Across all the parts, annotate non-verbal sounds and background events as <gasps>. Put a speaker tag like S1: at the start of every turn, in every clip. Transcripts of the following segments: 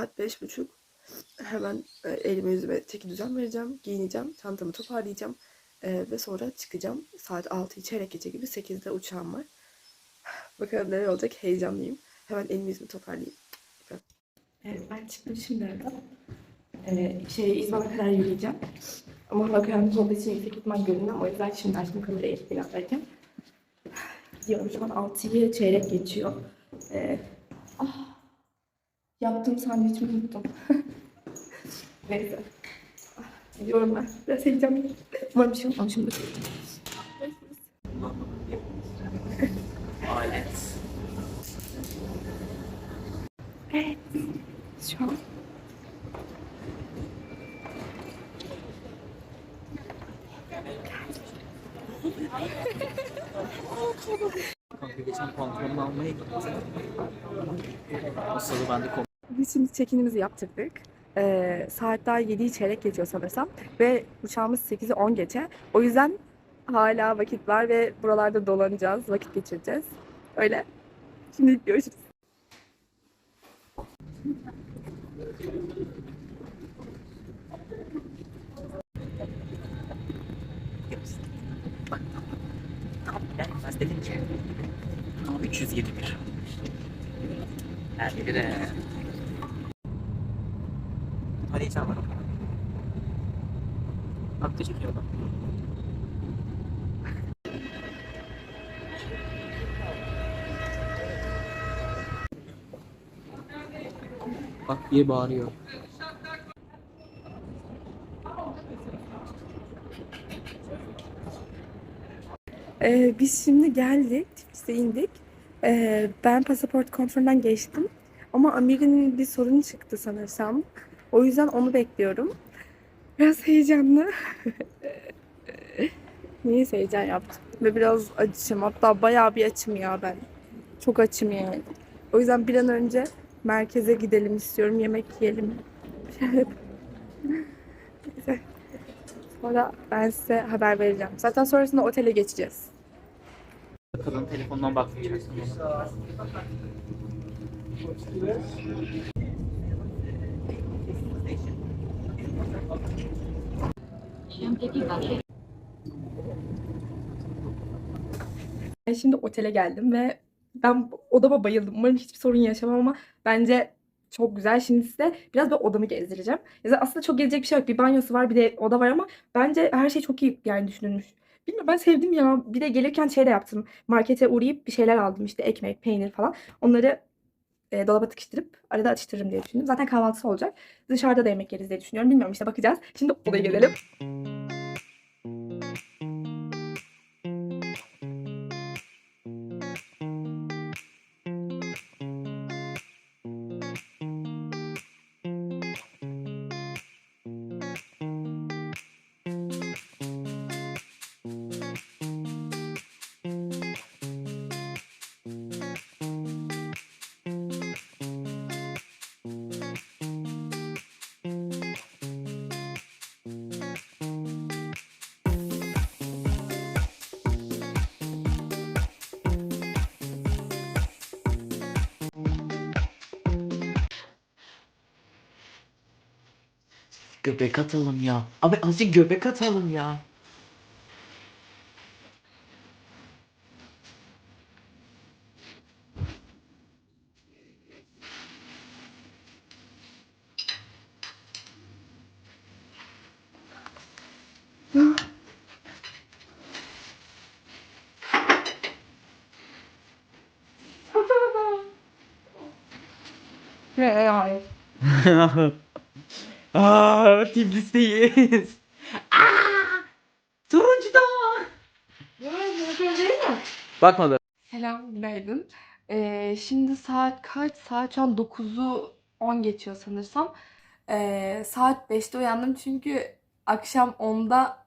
S1: saat beş buçuk. Hemen e, elime yüzüme çeki düzen vereceğim. Giyineceğim. Çantamı toparlayacağım. E, ve sonra çıkacağım. Saat 6'yı çeyrek gece gibi 8'de uçağım var. Bakalım neler olacak. Heyecanlıyım. Hemen elimi yüzümü toparlayayım. Evet, ben çıktım şimdi evden. Ee, şey, İzmir'e kadar yürüyeceğim. Ama hava karanlık olduğu için yüksek ihtimal görünmem. O yüzden şimdi açtım kamerayı birazdan. Gidiyorum şu an 6'yı çeyrek geçiyor. Ee, yaptığım sandviçimi unuttum. <laughs> Neyse. Gidiyorum ben. Biraz heyecanlıyım. Umarım bir şey olmamışımdır.
S2: Alet.
S1: Evet. Şu an
S2: Kanka geçen pantolonumu almaya gittim. O sırada kom-
S1: Biz şimdi check-in'imizi yaptırdık. Ee, saat daha 7'yi çeyrek geçiyor sanırsam. Ve uçağımız 8'i 10 geçe. O yüzden hala vakit var ve buralarda dolanacağız, vakit geçireceğiz. Öyle. Şimdi görüşürüz.
S2: Gelmez dedim ki. Ama 321. Her Aklı çekiyor bak. Bak diye bağırıyor.
S1: Ee, biz şimdi geldik, Tiflis'e indik. Ee, ben pasaport kontrolünden geçtim. Ama Amir'in bir sorunu çıktı sanırsam. O yüzden onu bekliyorum. Biraz heyecanlı. Niye heyecan yaptım? Ve biraz açım. Hatta bayağı bir açım ya ben. Çok açım yani. O yüzden bir an önce merkeze gidelim istiyorum. Yemek yiyelim. Neyse. Sonra ben size haber vereceğim. Zaten sonrasında otele geçeceğiz.
S2: Kadın telefonundan bakmayacaksın.
S1: Şimdi otele geldim ve ben odama bayıldım. Umarım hiçbir sorun yaşamam ama bence çok güzel. Şimdi size biraz da odamı gezdireceğim. Ya da aslında çok gezecek bir şey yok. Bir banyosu var, bir de oda var ama bence her şey çok iyi yani düşünülmüş. Bilmiyorum ben sevdim ya. Bir de gelirken şey de yaptım. Markete uğrayıp bir şeyler aldım. İşte ekmek, peynir falan. Onları e, dolaba tıkıştırıp arada atıştırırım diye düşündüm. Zaten kahvaltısı olacak. Dışarıda da yemek yeriz diye düşünüyorum. Bilmiyorum işte bakacağız. Şimdi odaya gelelim.
S2: Göbek atalım ya. Abi azıcık göbek atalım ya.
S1: Ne yani? <laughs>
S2: Aa, Tiflis'teyiz. Aa! Turuncuda. Bakmadı.
S1: Selam, günaydın. Ee, şimdi saat kaç? Saat şu an 9'u 10 geçiyor sanırsam. Ee, saat 5'te uyandım çünkü akşam 10'da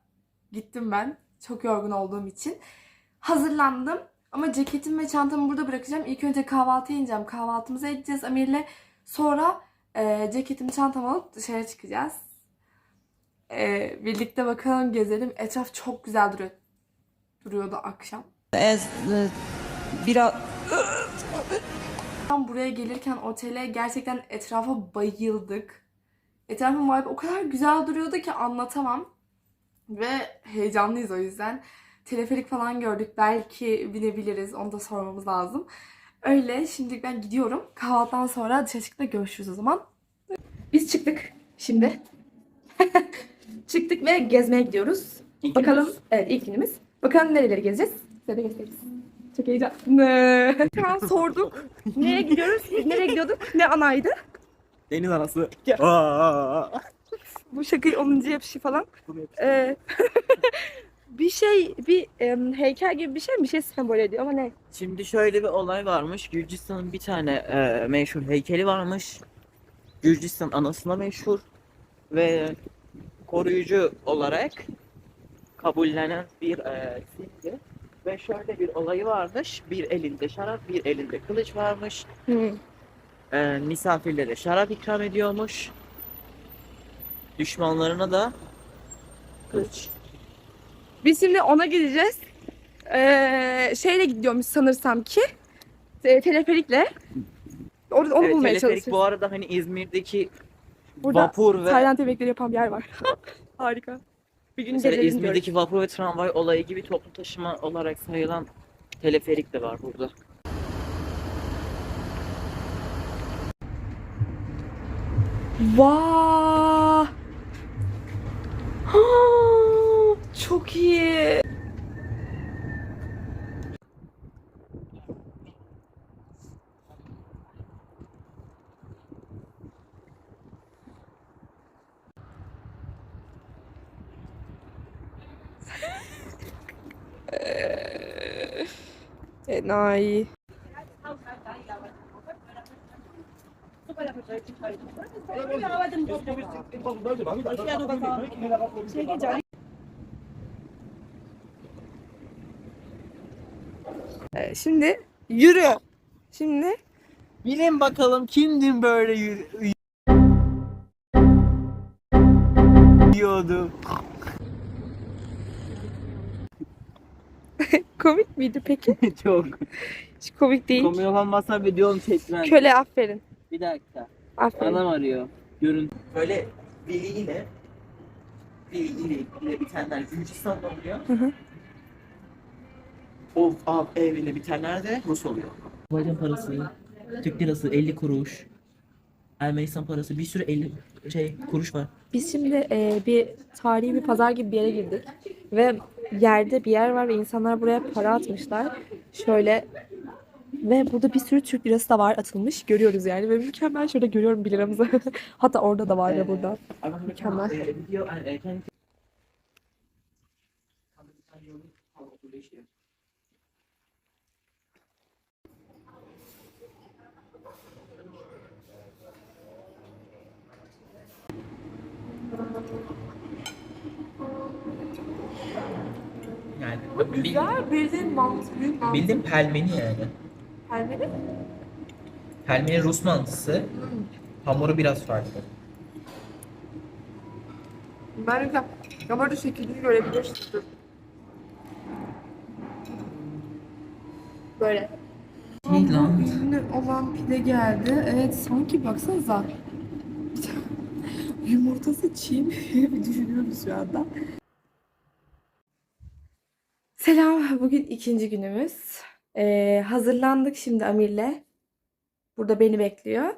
S1: gittim ben. Çok yorgun olduğum için. Hazırlandım. Ama ceketimi ve çantamı burada bırakacağım. İlk önce kahvaltıya ineceğim. Kahvaltımızı edeceğiz Amir'le. Sonra e, ceketimi çantamı alıp dışarı çıkacağız. Ee, birlikte bakalım gezelim. Etraf çok güzel duruyor. Duruyordu akşam.
S3: Ez, e, biraz
S1: Tam buraya gelirken otele gerçekten etrafa bayıldık. Etrafın vibe o kadar güzel duruyordu ki anlatamam. Ve heyecanlıyız o yüzden. Teleferik falan gördük. Belki binebiliriz. Onu da sormamız lazım. Öyle. Şimdi ben gidiyorum. Kahvaltıdan sonra dışarı çıkıp görüşürüz o zaman. Biz çıktık şimdi. <laughs> çıktık ve gezmeye gidiyoruz.
S2: İlk
S1: Bakalım.
S2: günümüz.
S1: Evet ilk günümüz. Bakalım nereleri gezeceğiz. Size de gösteririz. Çok heyecanlı. Şu an sorduk. Nereye gidiyoruz? Nereye gidiyorduk? Ne anaydı?
S2: Deniz anası. Aa!
S1: Bu şakayı 10. yapışı falan.
S2: Bunu
S1: Ee, <laughs> bir şey, bir em, heykel gibi bir şey mi? Bir şey sembol ediyor ama ne?
S2: Şimdi şöyle bir olay varmış. Gürcistan'ın bir tane e, meşhur heykeli varmış. Gürcistan anasına meşhur ve koruyucu olarak kabullenen bir e, simge. Ve şöyle bir olayı varmış. Bir elinde şarap, bir elinde kılıç varmış.
S1: Hı.
S2: E, misafirlere şarap ikram ediyormuş. Düşmanlarına da kılıç.
S1: Biz şimdi ona gideceğiz. Ee, şeyle gidiyormuş sanırsam ki. E, teleferikle. Orada onu
S2: Evet,
S1: bulmaya
S2: teleferik
S1: çalışıyoruz.
S2: bu arada hani İzmir'deki
S1: Burada
S2: vapur ve
S1: Tayland yemekleri yapan bir yer var. <laughs> Harika. Bir gün
S2: Mesela. İzmir'deki vapur ve tramvay olayı gibi toplu taşıma olarak sayılan teleferik de var burada. <gasps>
S1: Vaa! Çok iyi. Enayi. Ee, Şimdi yürü. Şimdi
S2: Bilin bakalım kimdin böyle yürüyordu? <laughs>
S1: komik miydi peki? <laughs>
S2: Çok.
S1: Hiç komik değil.
S2: Komik olmazsa videom çekmem.
S1: Köle aferin.
S2: Bir dakika.
S1: Aferin.
S2: Anam arıyor. Görün. Böyle biliyle biliyle ile bitenler Gürcistan'da oluyor.
S1: Hı hı.
S2: Of, av, ev ile bitenler de Rus oluyor. Azerbaycan parası, Türk lirası 50 kuruş. Ermenistan parası bir sürü 50 şey kuruş var.
S1: Biz şimdi e, bir tarihi bir pazar gibi bir yere girdik. Ve yerde bir yer var ve insanlar buraya para atmışlar. Şöyle ve burada bir sürü Türk lirası da var atılmış. Görüyoruz yani ve mükemmel şurada görüyorum 1 liramızı. <laughs> Hatta orada da var ya burada. Mükemmel.
S2: Yani
S1: Güzel bildiğin mantı, büyük mantı.
S2: bildim pelmeni yani.
S1: Helmeli.
S2: Pelmeni Rus mantısı. Hamuru biraz farklı.
S1: Ben de ama da şeklini görebilirsiniz. Böyle.
S2: Şey lan.
S1: Ünlü olan pide geldi. Evet sanki baksanıza. <laughs> Yumurtası çiğ mi diye bir düşünüyoruz şu anda. Selam. Bugün ikinci günümüz. Ee, hazırlandık şimdi Amir'le. Burada beni bekliyor.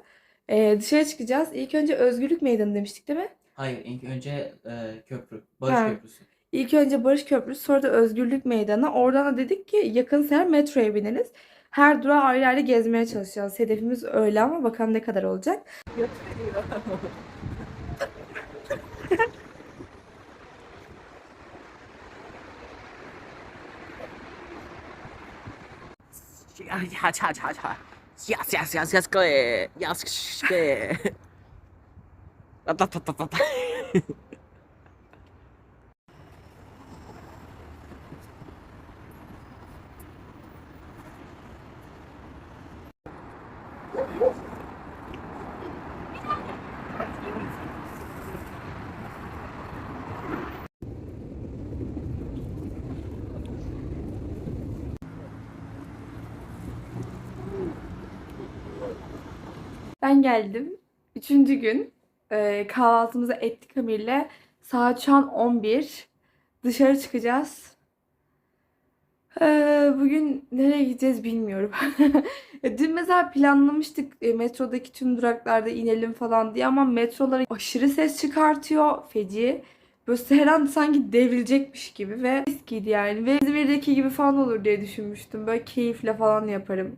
S1: Ee, dışarı çıkacağız. İlk önce Özgürlük Meydanı demiştik değil mi?
S2: Hayır ilk önce e, köprü. Barış
S1: Ha.
S2: Köprüsü.
S1: İlk önce Barış Köprüsü sonra da Özgürlük Meydanı. Oradan da dedik ki yakınsa eğer metroya bineriz. Her durağı ayrı ayrı gezmeye çalışacağız. Hedefimiz öyle ama bakalım ne kadar olacak. <laughs>
S2: 야차차차 야스야스야스야스거에. 야스거에.
S1: 따따따따따 아, Ben geldim. Üçüncü gün. Ee, kahvaltımızı ettik Amir'le. Saat şu an 11. Dışarı çıkacağız. Ee, bugün nereye gideceğiz bilmiyorum. <laughs> Dün mesela planlamıştık e, metrodaki tüm duraklarda inelim falan diye ama metrolar aşırı ses çıkartıyor. Feci. Böyle her an sanki devrilecekmiş gibi ve eskiydi yani. Ve İzmir'deki gibi falan olur diye düşünmüştüm. Böyle keyifle falan yaparım.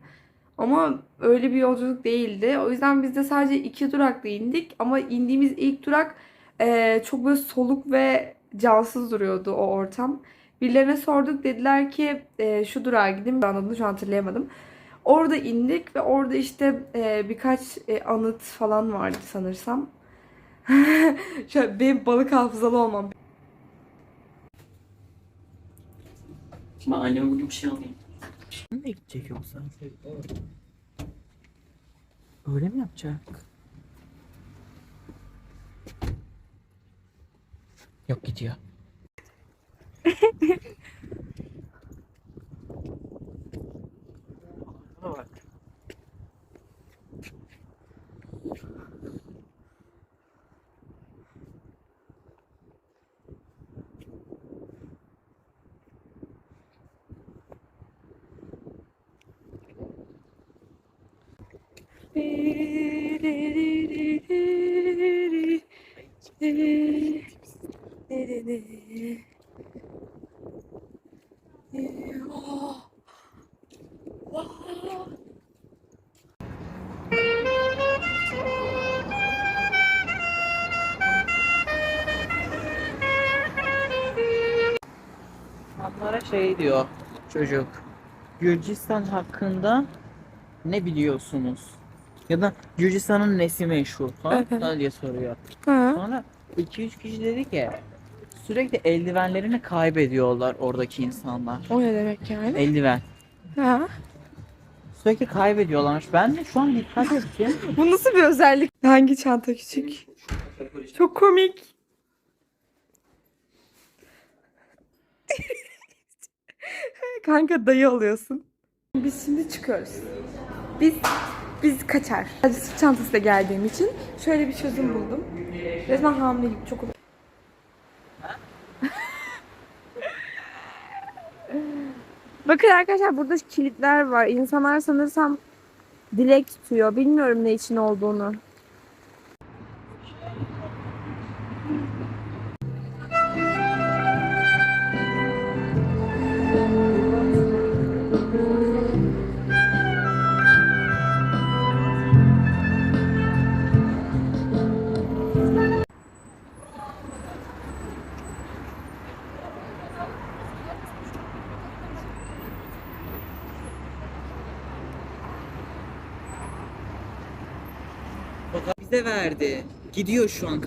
S1: Ama öyle bir yolculuk değildi. O yüzden biz de sadece iki durakta indik. Ama indiğimiz ilk durak eee, çok böyle soluk ve cansız duruyordu o ortam. Birilerine sorduk dediler ki eee, şu durağa gidin. Ben adını şu an hatırlayamadım. Orada indik ve orada işte eee, birkaç e, anıt falan vardı sanırsam. <laughs> Şöyle benim balık hafızalı olmam.
S2: Şimdi anneme bugün bir şey alayım. Ne gidecek yoksa? Öyle mi yapacak? Yok gidiyor. Bak. Onlara şey diyor çocuk. Gürcistan hakkında ne biliyorsunuz? Ya da Gürcistan'ın nesi meşhur falan
S1: Evet.
S2: diye soruyor.
S1: Ha.
S2: Sonra 2-3 kişi dedi ki sürekli eldivenlerini kaybediyorlar oradaki insanlar.
S1: O ne demek yani?
S2: Eldiven.
S1: Ha.
S2: Sürekli kaybediyorlarmış. Ben de şu an dikkat ettim. <laughs>
S1: Bu nasıl bir özellik? Hangi çanta küçük? Çok komik. <laughs> Kanka dayı oluyorsun. Biz şimdi çıkıyoruz. Biz biz kaçar. Sadece sırt çantasıyla geldiğim için şöyle bir çözüm buldum. Resmen hamile gibi çok <laughs>
S3: Bakın arkadaşlar burada kilitler var. İnsanlar sanırsam dilek tutuyor. Bilmiyorum ne için olduğunu.
S2: Bize verdi. Gidiyor şu an